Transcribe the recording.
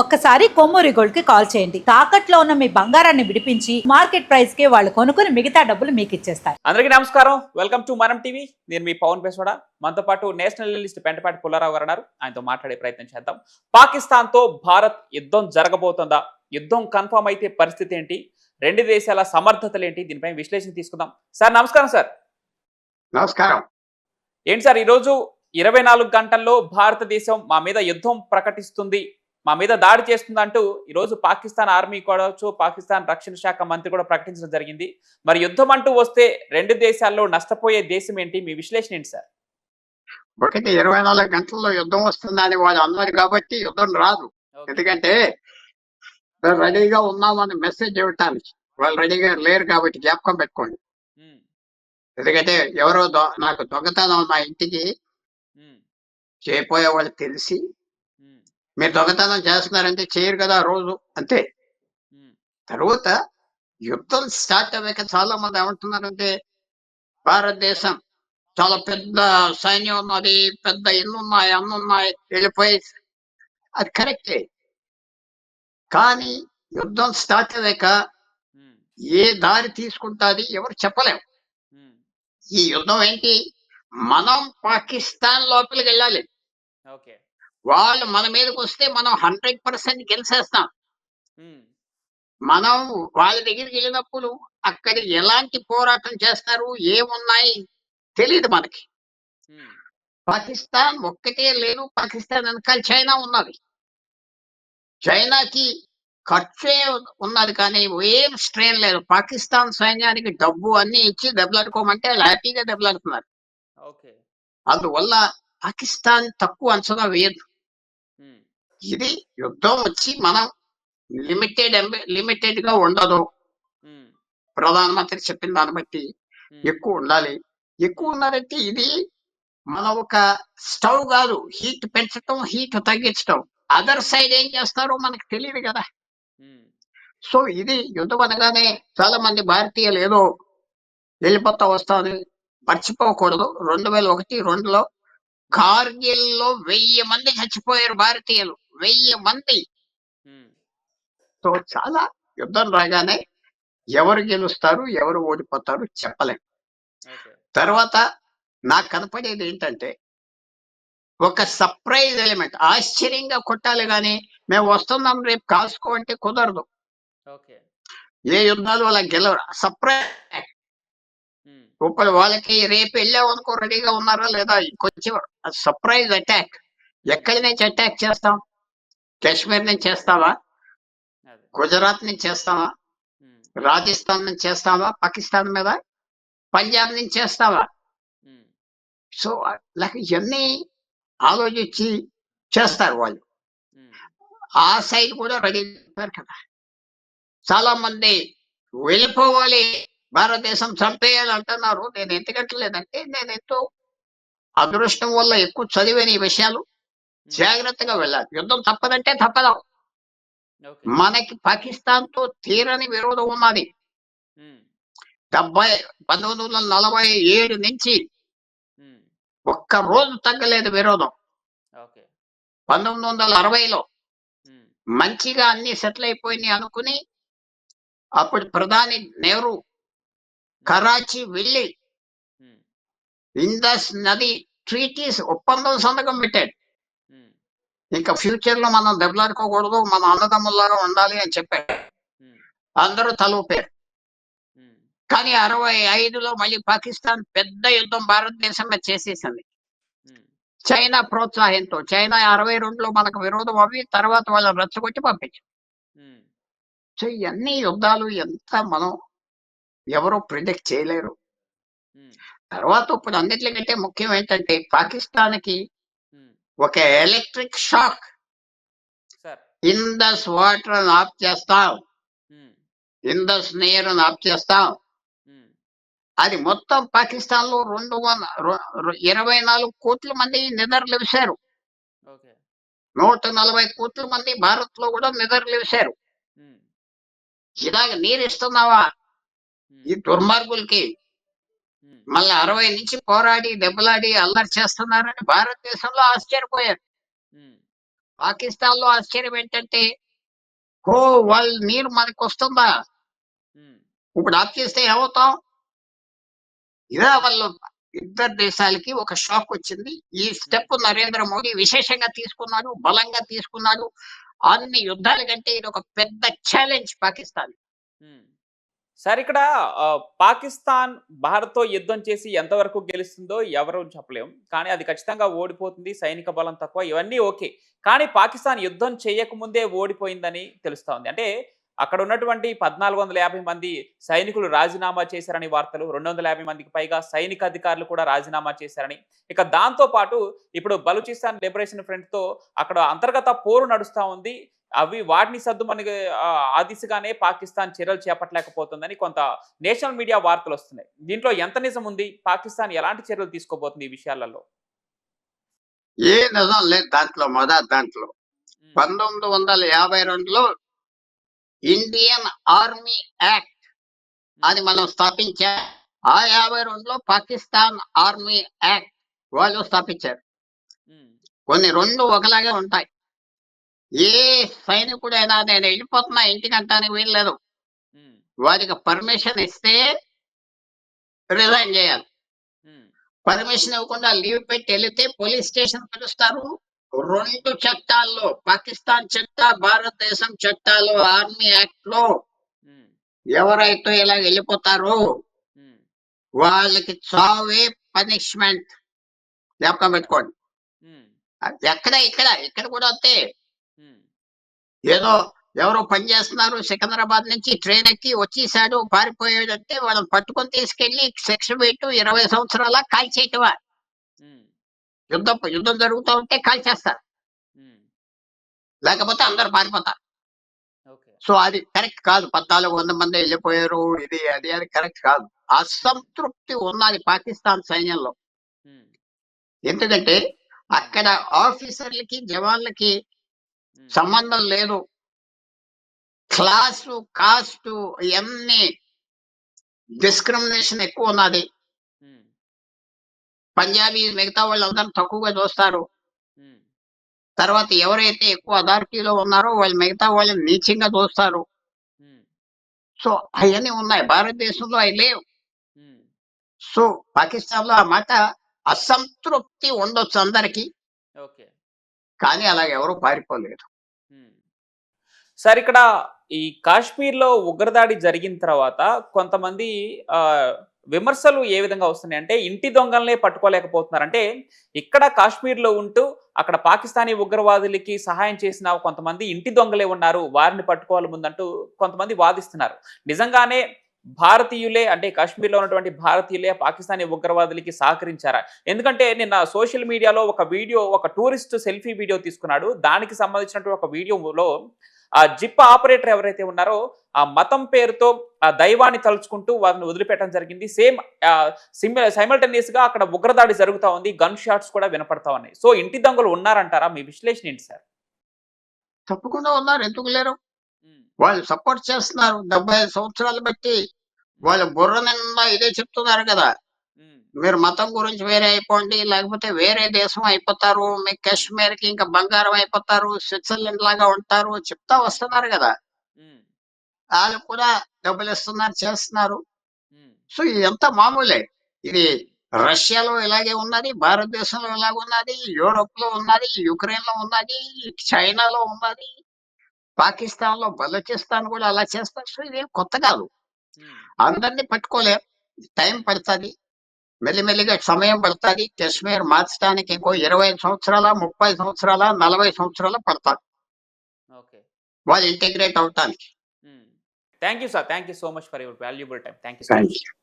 ఒక్కసారి కొమ్మూరి గోల్డ్కి కాల్ చేయండి. తాకట్లో ఉన్న మీ బంగారాన్ని విడిపించి మార్కెట్ ప్రైస్కి వాళ్ళు కొనుక్కుని మిగతా డబ్బులు మీకు ఇచ్చేస్తారు. అందరికీ నమస్కారం. వెల్కమ్ టు మనం టీవీ నేను మీ పవన్ పేసోడ మనతో పాటు నేషనల్ లిస్ట్ పెంటపాటి పుల్లారావు గారు ఉన్నారు. ఆయనతో మాట్లాడే ప్రయత్నం చేద్దాం. పాకిస్తాన్తో భారత్ యుద్ధం జరగబోతుందా? యుద్ధం కన్ఫర్మ్ అయితే పరిస్థితి ఏంటి? రెండు దేశాల సమర్థతలు ఏంటి? దీనిపై విశ్లేషణ తీసుకుందాం. సార్ నమస్కారం సార్. నమస్కారం. ఏంటి సార్ ఈరోజు ఇరవై నాలుగు గంటల్లో భారతదేశం మా మీద యుద్ధం ప్రకటిస్తుంది. మా మీద దాడి చేస్తుంది అంటూ ఈరోజు పాకిస్తాన్ ఆర్మీ కావచ్చు పాకిస్తాన్ రక్షణ శాఖ మంత్రి కూడా ప్రకటించడం జరిగింది. మరి యుద్ధం అంటూ వస్తే రెండు దేశాల్లో నష్టపోయే దేశం ఏంటి? మీ విశ్లేషణ ఏంటి సార్? ఒకటి ఇరవై నాలుగు గంటల్లో యుద్ధం వస్తుందని వాళ్ళు అన్నారు కాబట్టి యుద్ధం రాదు. ఎందుకంటే రెడీగా ఉన్నామని మెసేజ్ ఇవ్వటానికి. వాళ్ళు రెడీగా లేరు కాబట్టి జ్ఞాపకం పెట్టుకోండి. ఎందుకంటే ఎవరో నాకు దొంగతనం మా ఇంటికి చేయపోయే వాళ్ళు తెలిసి మీరు దొంగతనం చేస్తున్నారంటే చేయరు కదా రోజు అంతే. తర్వాత యుద్ధం స్టార్ట్ అయ్యాక చాలా మంది ఏమంటున్నారంటే భారతదేశం చాలా పెద్ద సైన్యం ఉన్నది పెద్ద ఇల్లు ఉన్నాయి అన్ని ఉన్నాయి వెళ్ళిపోయి అది కరెక్టే. కానీ యుద్ధం స్టార్ట్ అయ్యాక ఏ దారి తీసుకుంటాది ఎవరు చెప్పలేం. ఉమ్, ఈ యుద్ధం ఏంటి? మనం పాకిస్తాన్ లోపలికి వెళ్ళాలి. ఓకే. వాళ్ళు మన మీదకి వస్తే మనం హండ్రెడ్ పర్సెంట్ గెలిచేస్తాం. మనం వాళ్ళ దగ్గరికి వెళ్ళినప్పుడు అక్కడ ఎలాంటి పోరాటం చేస్తారు ఏమున్నాయి తెలియదు మనకి. పాకిస్తాన్ ఒక్కటే లేదు పాకిస్తాన్ వెనకాల చైనా ఉన్నది. చైనాకి ఖర్చే ఉన్నది కానీ ఏం స్ట్రెయిన్ లేదు. పాకిస్తాన్ సైన్యానికి డబ్బు అన్ని ఇచ్చి దెబ్బలాడుకోమంటే వాళ్ళు హ్యాపీగా దెబ్బలాడుతున్నారు. అందువల్ల పాకిస్తాన్ తక్కువ అంచనా వేయదు ఇది యుద్ధం వచ్చి మనం లిమిటెడ్ లిమిటెడ్గా ఉండదు. ప్రధానమంత్రి చెప్పిన దాన్ని బట్టి ఎక్కువ ఉండాలి. ఎక్కువ ఉన్నారంటే ఇది మన ఒక స్టవ్ కాదు హీట్ పెంచటం హీట్ తగ్గించటం. అదర్ సైడ్ ఏం చేస్తారో మనకు తెలియదు కదా. సో ఇది యుద్ధం అనగానే చాలా మంది భారతీయులు ఏదో వెళ్ళిపోతా వస్తాను మర్చిపోకూడదు. రెండు వేల ఒకటి రెండులో కార్గిల్లో వెయ్యి మంది చచ్చిపోయారు భారతీయులు. వెయ్యి మంది. సో చాలా యుద్ధం రాగానే ఎవరు గెలుస్తారు ఎవరు ఓడిపోతారు చెప్పలేం. తర్వాత నాకు కనపడేది ఏంటంటే ఒక సర్ప్రైజ్ ఎలిమెంట్. ఆశ్చర్యంగా కొట్టాలి కానీ మేము వస్తున్నాం రేపు కాసుకో అంటే కుదరదు. ఏ యుద్ధాలు అలా గెలవరు. సర్ప్రైజ్. ఇప్పుడు వాళ్ళకి రేపు వెళ్ళాం అనుకో రెడీగా ఉన్నారా లేదా ఇంకొచ్చి సర్ప్రైజ్ అటాక్. ఎక్కడి నుంచి అటాక్ చేస్తాం? కాశ్మీర్ నుంచి చేస్తావా? గుజరాత్ నుంచి చేస్తావా? రాజస్థాన్ నుంచి చేస్తావా? పాకిస్తాన్ మీద? పంజాబ్ నుంచి చేస్తావా? సో లేక ఇవన్నీ ఆలోచించి చేస్తారు వాళ్ళు. ఆ సైడ్ కూడా రెడీ చేస్తారు కదా. చాలా మంది వెళ్ళిపోవాలి భారతదేశం చంపేయాలి అంటున్నారు. నేను ఎందుకంటలేదంటే నేను ఎంతో అదృష్టం వల్ల ఎక్కువ చదివిన ఈ విషయాలు. జాగ్రత్తగా వెళ్ళాలి. యుద్ధం తప్పదంటే తప్పదు. మనకి పాకిస్తాన్తో తీరని విరోధం ఉన్నది. ఉమ్, డెబ్బై పంతొమ్మిది వందల నలభై ఏడు నుంచి ఉమ్, ఒక్క రోజు తగ్గలేదు విరోధం. పంతొమ్మిది వందల అరవైలో మంచిగా అన్ని సెటిల్ అయిపోయినాయి అనుకుని అప్పుడు ప్రధాని నెహ్రూ కరాచీ వెళ్ళి ఇండస్ నది ట్రీటీస్ ఒప్పందం సంతకం పెట్టాడు. ఇంకా ఫ్యూచర్లో మనం దెబ్బలాడుకోకూడదు మన అన్నదమ్ముల్లాగా ఉండాలి అని చెప్పాడు ఉమ్, అందరూ తలూపారు కానీ అరవై ఐదులో మళ్ళీ పాకిస్తాన్ పెద్ద యుద్ధం భారతదేశం మీద చేసేసింది చైనా ప్రోత్సాహంతో చైనా అరవై రెండులో మనకు విరోధం అవి తర్వాత వాళ్ళని రెచ్చగొట్టి పంపించారు సో ఇవన్నీ యుద్ధాలు ఎంత మనం ఎవరో ప్రిడిక్ట్ చేయలేరు. తర్వాత ఇప్పుడు అన్నిటికంటే ముఖ్యం ఏంటంటే పాకిస్తాన్కి ఒక electric shock Indus water off చేస్తాం. ఇందస్ నీరు ఆఫ్ చేస్తాం. ఉమ్, అది మొత్తం పాకిస్తాన్లో రెండు వంద ఇరవై నాలుగు కోట్ల మంది నిద్రలేశారు. నూట నలభై కోట్ల మంది భారత్లో కూడా నిద్రలేశారు. ఉమ్, ఇలాగ నీరు ఇస్తున్నావా? ఈ దుర్మార్గులకి మళ్ళీ అరవై నుంచి పోరాడి దెబ్బలాడి అల్లరి చేస్తున్నారని భారతదేశంలో ఆశ్చర్యపోయారు. పాకిస్తాన్లో ఆశ్చర్యం ఏంటంటే ఓ వాళ్ళ నీరు మనకు వస్తుందా? ఇప్పుడు ఆఫ్ చేస్తే ఏమవుతాం? ఇదే వాళ్ళు ఇద్దరు దేశాలకి ఒక షాక్ వచ్చింది. ఈ స్టెప్ నరేంద్ర మోడీ విశేషంగా తీసుకున్నాడు బలంగా తీసుకున్నాడు. అన్ని యుద్ధాల కంటే ఇది ఒక పెద్ద ఛాలెంజ్ పాకిస్తాన్. సార్ ఇక్కడ పాకిస్తాన్ భారత్తో యుద్ధం చేసి ఎంతవరకు గెలుస్తుందో ఎవరు చెప్పలేం. కానీ అది ఖచ్చితంగా ఓడిపోతుంది సైనిక బలం తక్కువ ఇవన్నీ ఓకే. కానీ పాకిస్తాన్ యుద్ధం చేయకముందే ఓడిపోయిందని తెలుస్తోంది అంటే అక్కడ ఉన్నటువంటి పద్నాలుగు వందల యాభై మంది సైనికులు రాజీనామా చేశారని వార్తలు రెండు వందల యాభై మందికి పైగా సైనిక అధికారులు కూడా రాజీనామా చేశారని. ఇక దాంతో పాటు ఇప్పుడు బలూచిస్తాన్ లిబరేషన్ ఫ్రంట్తో అక్కడ అంతర్గత పోరు నడుస్తా ఉంది. అవి వాటిని సర్దు మనకి ఆ, ఆ దిశగానే పాకిస్తాన్ చర్యలు చేపట్టలేకపోతుందని కొంత నేషనల్ మీడియా వార్తలు వస్తున్నాయి. దీంట్లో ఎంత నిజం ఉంది? పాకిస్తాన్ ఎలాంటి చర్యలు తీసుకోబోతుంది ఈ విషయాలలో? ఏ నిజం లేదు దాంట్లో మొదటి దాంట్లో. పంతొమ్మిది వందల యాభై రెండులో ఇండియన్ ఆర్మీ యాక్ట్ అది మనం స్థాపించా ఆ యాభై రెండులో పాకిస్తాన్ ఆర్మీ యాక్ట్ వాళ్ళు స్థాపించారు. కొన్ని రెండు ఒకలాగే ఉంటాయి. ఏ సైనికుడైనా నేను వెళ్ళిపోతున్నా ఇంటికంటానికి వీల్లేదు. వారికి పర్మిషన్ ఇస్తే రిజైన్ చేయాలి. పర్మిషన్ ఇవ్వకుండా లీవ్ పెట్టి వెళితే పోలీస్ స్టేషన్ పిలుస్తారు. రెండు చట్టాల్లో పాకిస్తాన్ చట్ట భారతదేశం చట్టాలు ఆర్మీ యాక్ట్లో ఎవరైతే ఇలా వెళ్ళిపోతారో వాళ్ళకి చావే పనిష్మెంట్ జ్ఞాపకం పెట్టుకోండి. ఎక్కడ ఇక్కడ ఇక్కడ కూడా అంతే. ఏదో ఎవరో పని చేస్తున్నారు సికింద్రాబాద్ నుంచి ట్రైన్ ఎక్కి వచ్చేసాడు పారిపోయాడంటే వాళ్ళని పట్టుకొని తీసుకెళ్ళి సెక్షన్ పెట్టు ఇరవై సంవత్సరాల కాల్చేయటమా ఉమ్, యుద్ధం యుద్ధం జరుగుతూ ఉంటే కాల్చేస్తారు లేకపోతే అందరు పారిపోతారు. సో అది కరెక్ట్ కాదు. పద్నాలుగు వంద మంది వెళ్ళిపోయారు ఇది అది అది కరెక్ట్ కాదు. అసంతృప్తి ఉన్నది పాకిస్తాన్ సైన్యంలో. ఎందుకంటే అక్కడ ఆఫీసర్లకి జవాన్లకి సంబంధం లేదు. క్లాసు కాస్ట్ ఇవన్నీ డిస్క్రిమినేషన్ ఎక్కువ ఉన్నది. పంజాబీ మిగతా వాళ్ళందరూ తక్కువగా చూస్తారు. తర్వాత ఎవరైతే ఎక్కువ అథారిటీలో ఉన్నారో వాళ్ళు మిగతా వాళ్ళని నీచంగా చూస్తారు. సో అవన్నీ ఉన్నాయి. భారతదేశంలో అవి లేవు. సో పాకిస్తాన్లో ఆ మాట అసంతృప్తి ఉండొచ్చు అందరికి. ఓకే. కానీ అలా ఎవరు పారిపోలేదు. సార్ ఇక్కడ ఈ కాశ్మీర్లో ఉగ్రదాడి జరిగిన తర్వాత కొంతమంది ఆ విమర్శలు ఏ విధంగా వస్తున్నాయి అంటే ఇంటి దొంగలనే పట్టుకోలేకపోతున్నారు. అంటే ఇక్కడ కాశ్మీర్లో ఉంటూ అక్కడ పాకిస్తానీ ఉగ్రవాదులకి సహాయం చేసిన కొంతమంది ఇంటి దొంగలే ఉన్నారు. వారిని పట్టుకోవాలి ముందంటూ కొంతమంది వాదిస్తున్నారు. నిజంగానే భారతీయులే అంటే కాశ్మీర్లో ఉన్నటువంటి భారతీయులే పాకిస్తానీ ఉగ్రవాదులకి సహకరించారా? ఎందుకంటే నిన్న సోషల్ మీడియాలో ఒక వీడియో ఒక టూరిస్ట్ సెల్ఫీ వీడియో తీసుకున్నాడు. దానికి సంబంధించినటువంటి ఒక వీడియోలో ఆ జిప్ ఆపరేటర్ ఎవరైతే ఉన్నారో ఆ మతం పేరుతో ఆ దైవాన్ని తలుచుకుంటూ వారిని వదిలిపెట్టడం జరిగింది. సేమ్ సైమల్టేనియస్గా అక్కడ ఉగ్రదాడి జరుగుతా ఉంది. గన్ షాట్స్ కూడా వినపడతా ఉన్నాయి. సో ఇంటి దొంగలు ఉన్నారంటారా? మీ విశ్లేషణ ఏంటి సార్? తప్పకుండా ఉన్నారు. ఎందుకు లేరు? వాళ్ళు సపోర్ట్ చేస్తున్నారు. డెబ్బై సంవత్సరాలు బట్టి వాళ్ళ బుర్ర నిండా ఇదే చెప్తున్నారు కదా. మీరు మతం గురించి వేరే అయిపోండి లేకపోతే వేరే దేశం అయిపోతారు మీ కాశ్మీర్కి ఇంకా బంగారం అయిపోతారు స్విట్జర్లాండ్ లాగా ఉంటారు చెప్తా వస్తున్నారు కదా. వాళ్ళు కూడా డబ్బులు ఇస్తున్నారు చేస్తున్నారు. సో ఇదంతా మామూలే. ఇది రష్యాలో ఇలాగే ఉన్నది భారతదేశంలో ఇలాగ ఉన్నది యూరోప్లో ఉన్నది యుక్రెయిన్లో ఉన్నది చైనాలో ఉన్నది పాకిస్తాన్లో బలూచిస్తాన్ కూడా అలా చేస్తారు. సో ఇదేం కొత్త కాదు. అందరినీ పట్టుకోలేం. టైం పడుతుంది. మెల్లిమెల్లిగా సమయం పడుతుంది. కాశ్మీర్ మార్చడానికి ఇంకో ఇరవై సంవత్సరాల ముప్పై సంవత్సరాల నలభై సంవత్సరాల పడతారు. ఓకే. వాళ్ళు ఇంటిగ్రేట్ అవటానికి thank you sir. Thank you so much for your valuable time thank you